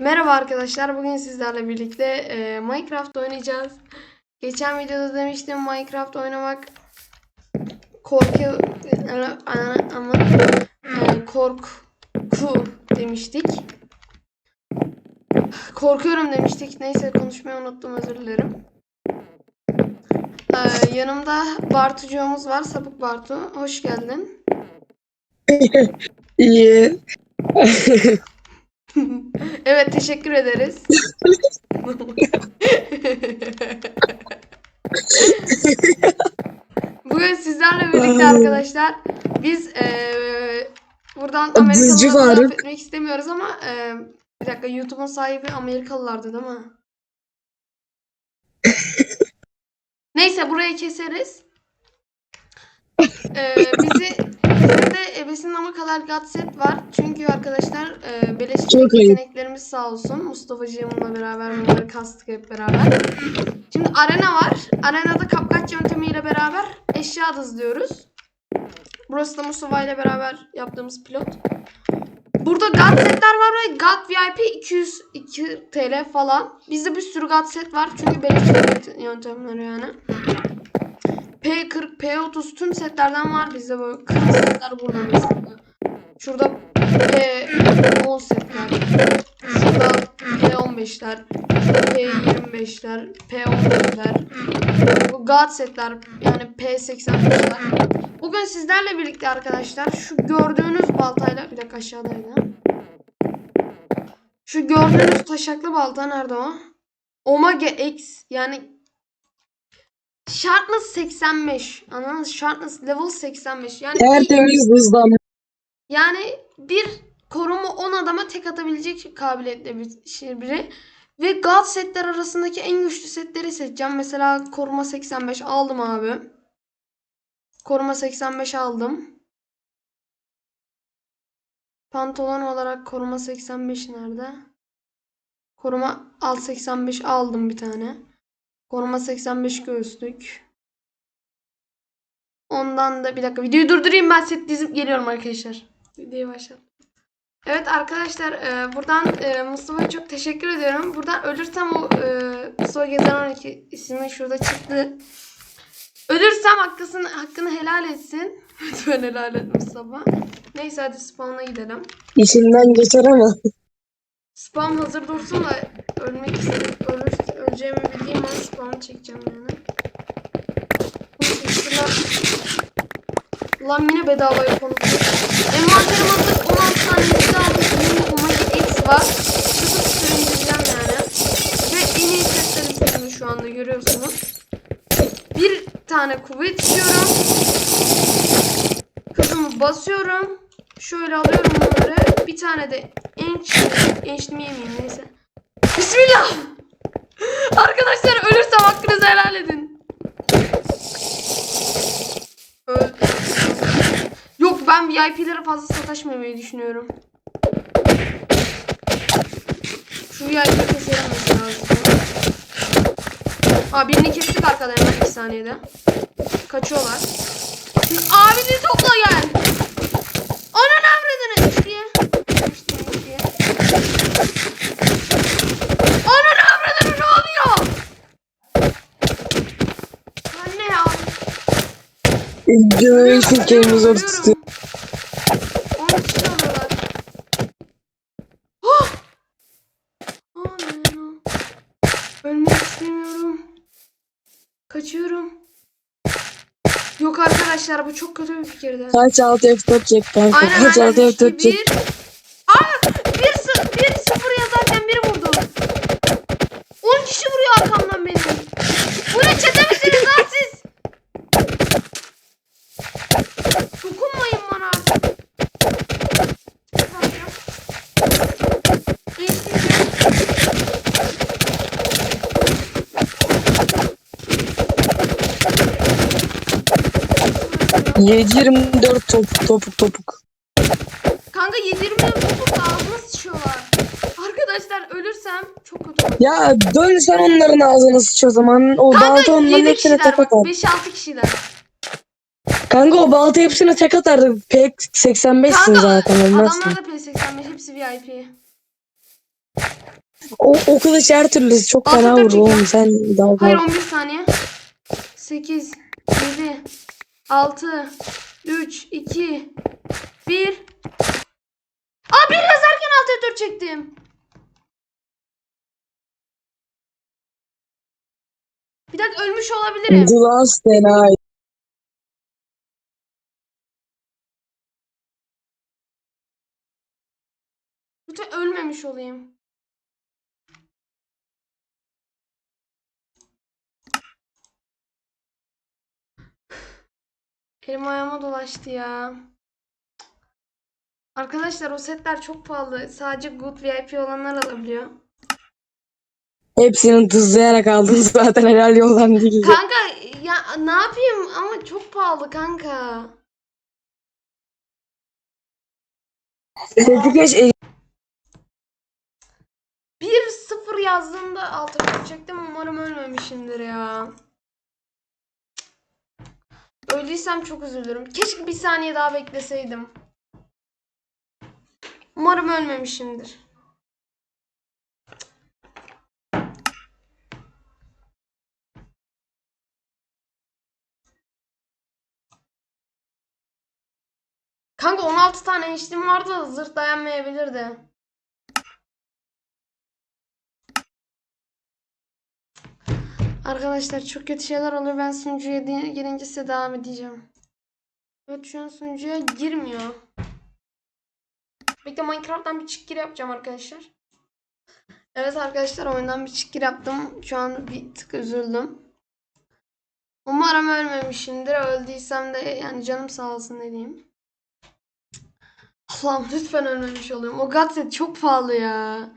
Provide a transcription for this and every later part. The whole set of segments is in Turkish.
Merhaba arkadaşlar. Bugün sizlerle birlikte e, Minecraft oynayacağız. Geçen videoda demiştim Minecraft oynamak korku ama e, korku demiştik. Korkuyorum demiştik. Neyse konuşmayı unuttum özür dilerim. E, yanımda Bartucuğumuz var. Sapık Bartu. Hoş geldin. İyi. evet teşekkür ederiz. Bugün sizlerle birlikte arkadaşlar biz eee, buradan Amerikalılara laf etmek istemiyoruz ama eee, bir dakika YouTube'un sahibi Amerikalılardı değil mi? Neyse burayı keseriz. Eee, bizi ebesinin ama kadar Godset var. Çünkü arkadaşlar eee beleş Çok yeteneklerimiz sağ olsun. Mustafa'cığımla beraber bunları kastık hep beraber. Şimdi arena var. Arenada kapkaç yöntemiyle beraber eşya hızlıyoruz. Burası da Mustafa ile beraber yaptığımız pilot. Burada God setler var ve God VIP 202 TL falan. Bizde bir sürü God set var çünkü beleş yöntemleri yani. P40, P30 tüm setlerden var bizde böyle kırmızı setler burada mesela. Şurada P10 setler. Şurada P15'ler. P25'ler. P11'ler. Bu God setler yani P85'ler. Bugün sizlerle birlikte arkadaşlar şu gördüğünüz baltayla bir dakika aşağıdaydı. Şu gördüğünüz taşaklı balta nerede o? Omega X yani Sharpness 85. Anladınız? Sharpness level 85. Yani Tertemiz hızlanma. yani bir koruma 10 adama tek atabilecek kabiliyette bir şey biri. Ve God setler arasındaki en güçlü setleri seçeceğim. Mesela koruma 85 aldım abi. Koruma 85 aldım. Pantolon olarak koruma 85 nerede? Koruma alt 85 aldım bir tane. Koruma 85 göğüslük. Ondan da bir dakika videoyu durdurayım ben set dizip geliyorum arkadaşlar. Videoyu başlat. Evet arkadaşlar e, buradan e, Mustafa'ya çok teşekkür ediyorum. Buradan ölürsem o e, Mustafa Gezen 12 ismi şurada çıktı. Ölürsem hakkısını, hakkını helal etsin. Lütfen helal et Mustafa. Neyse hadi spawn'a gidelim. İçinden geçer ama. Spawn hazır dursun da ölmek istedim. Ölür, öleceğimi bildiğim an spawn çekeceğim yani. Çektiler. Lan yine bedava yapalım. Envanterim hazır 16 tane liste aldım. Yeni Omega X var. Sıfır indireceğim yani. Ve en iyi setleri seçimi şu anda görüyorsunuz. Bir tane kuvvet istiyorum. Kızımı basıyorum. Şöyle alıyorum bunları. Bir tane de enç, ençlimi yemeyeyim neyse. Bismillah. Arkadaşlar ölürsem hakkınızı helal edin. Yok ben VIP'lere fazla sataşmamayı düşünüyorum. Şu VIP'yi keselim mesela. Aa birini kestik arkada hemen 2 saniyede. Kaçıyorlar. Abini topla gel. Ananı avradını işte. İşte işte. Ananı avradını ne oluyor? Anne ya. Zor tutuyor. 10 kişi alıyorlar. Oh! Oh no. Ölmek istemiyorum. Kaçıyorum. Yok arkadaşlar bu çok kötü bir fikirdi. Kaç 6 F4 çek kanka. Aynen Kaç 6 aynen. F4 2, çek. 1. 724 top, topuk topuk. Kanka 124 topukla ağzına sıçıyorlar. Arkadaşlar ölürsem çok kötü. Ya dön sen onların ağzını sıç o zaman. O balta Kanka onların hepsine tek atar. 5-6 kişiler. Kanka o balta hepsine tek atar. Pek 85'sin Kanka zaten olmazsın. adamlar da P85 hepsi VIP. O, o kılıç her türlüsü çok fena Altı oğlum sen dalga. Hayır 11 saniye. 8, 7, 6, 3, 2, 1. Aa bir yazarken alt F4 çektim. Bir dakika ölmüş olabilirim. Glass fena. Lütfen ölmemiş olayım. Elim ayağıma dolaştı ya. Arkadaşlar o setler çok pahalı. Sadece Good VIP olanlar alabiliyor. Hepsini tızlayarak aldın zaten helal yoldan değil. Kanka ya ne yapayım ama çok pahalı kanka. Tebrik et. 1-0 yazdığımda altı çektim. Umarım ölmemişimdir ya. Öldüysem çok üzülürüm. Keşke bir saniye daha bekleseydim. Umarım ölmemişimdir. Kanka 16 tane içtim vardı da zırt dayanmayabilirdi. Arkadaşlar çok kötü şeyler oluyor. Ben sunucuya girince size devam edeceğim. Evet şu an sunucuya girmiyor. Bekle Minecraft'tan bir çık gir yapacağım arkadaşlar. Evet arkadaşlar oyundan bir çık gir yaptım. Şu an bir tık üzüldüm. Umarım ölmemişimdir. Öldüysem de yani canım sağ olsun ne diyeyim. Allah'ım lütfen ölmemiş olayım. O Godset çok pahalı ya.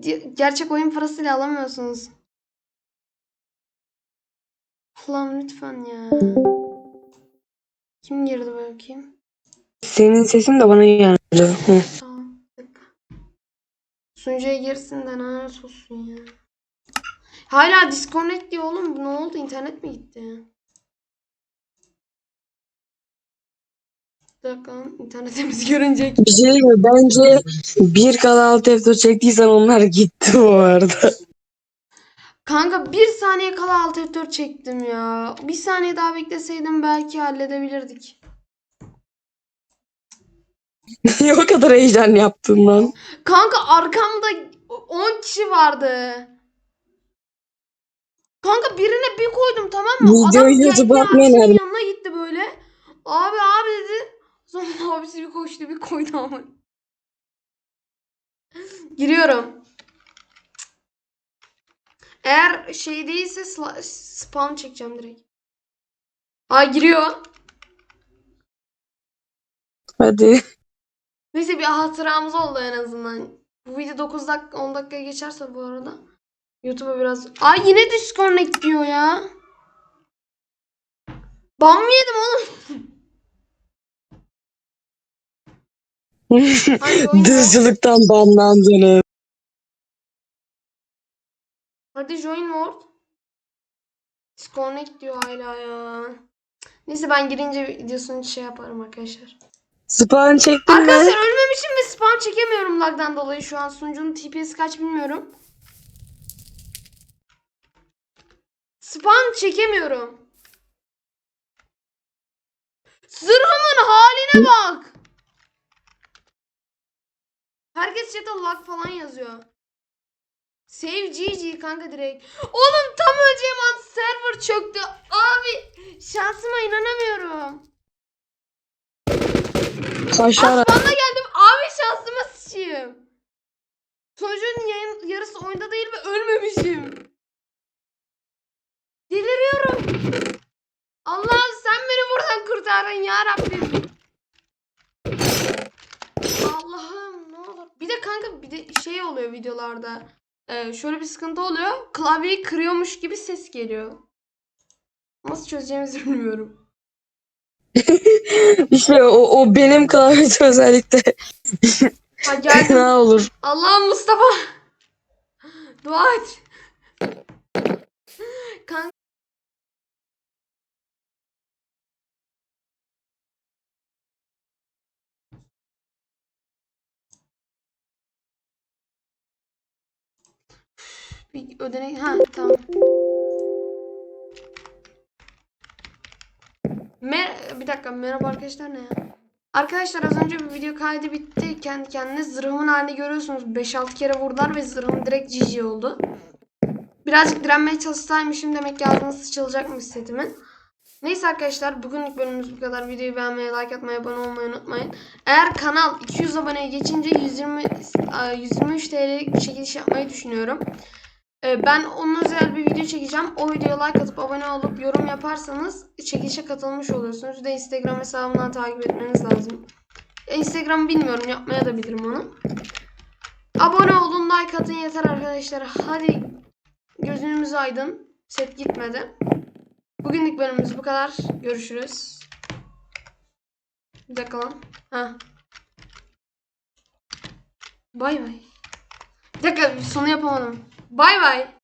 Ge- Gerçek oyun parasıyla alamıyorsunuz. Allah'ım lütfen ya. Kim girdi bakayım? Senin sesin de bana geldi. Hı. Tamam. Sunucuya girsin de lanet olsun ya. Hala disconnect diyor oğlum. Ne oldu? İnternet mi gitti? Dakika. İnternetimiz görünecek. Bir şey mi? Bence bir kala alt F4 çektiysen onlar gitti bu arada. Kanka bir saniye kala alt F4 çektim ya. Bir saniye daha bekleseydim belki halledebilirdik. Niye o kadar heyecan yaptın lan? Kanka arkamda 10 kişi vardı. Kanka birine bir koydum tamam mı? Adam geldi abisinin yanına gitti böyle. Abi abi dedi. Sonra abisi bir koştu bir koydu ama. Giriyorum. Eğer şey değilse spawn çekeceğim direkt. Aa giriyor. Hadi. Neyse bir hatıramız oldu en azından. Bu video 9 dakika 10 dakika geçerse bu arada YouTube'a biraz... Ay yine disconnect diyor ya. Ban mı yedim oğlum? Dızcılıktan banlandınız. Hadi join world. Disconnect diyor hala ya. Neyse ben girince videosunu şey yaparım arkadaşlar. Spawn çektin mi? Arkadaşlar ölmemişim ve spam çekemiyorum lagdan dolayı şu an sunucunun TPS kaç bilmiyorum. Spam çekemiyorum. Zırhımın haline bak. Herkes chat'e lag falan yazıyor. Save GG kanka direkt. Oğlum tam öleceğim an server çöktü. Abi şansıma inanamıyorum. Kaşar. Aslanla geldim. Abi şansıma sıçayım. Çocuğun yayın, yarısı oyunda değil ve ölmemişim. Deliriyorum. Allah'ım sen beni buradan kurtarın ya Rabbim. Allah'ım ne olur. Bir de kanka bir de şey oluyor videolarda. Ee, şöyle bir sıkıntı oluyor. Klavyeyi kırıyormuş gibi ses geliyor. Nasıl çözeceğimizi bilmiyorum. İşte o, o benim klavyesi özellikle Ha geldim. ne olur. Allah'ım Mustafa. Dua et. Kanka. Bir ödenek ha tamam. Mer bir dakika merhaba arkadaşlar ne ya? Arkadaşlar az önce bir video kaydı bitti. Kendi kendine zırhımın halini görüyorsunuz. 5-6 kere vurdular ve zırhım direkt GG oldu. Birazcık direnmeye çalışsaymışım demek ki ağzına sıçılacakmış setimin. Neyse arkadaşlar bugünlük bölümümüz bu kadar. Videoyu beğenmeyi, like atmayı, abone olmayı unutmayın. Eğer kanal 200 aboneye geçince 120 e, 123 TL'lik bir çekiliş yapmayı düşünüyorum. E, Ben onun özel bir video çekeceğim. O videoya like atıp abone olup yorum yaparsanız çekilişe katılmış oluyorsunuz. De Instagram hesabımdan takip etmeniz lazım. E, Instagram bilmiyorum yapmaya da bilirim onu. Abone olun, like atın yeter arkadaşlar. Hadi gözünüz aydın. Set gitmedi. Bugünlük bölümümüz bu kadar. Görüşürüz. Bir dakika lan. Ha. Bay bay. Bir dakika sonu yapamadım. Bay bay.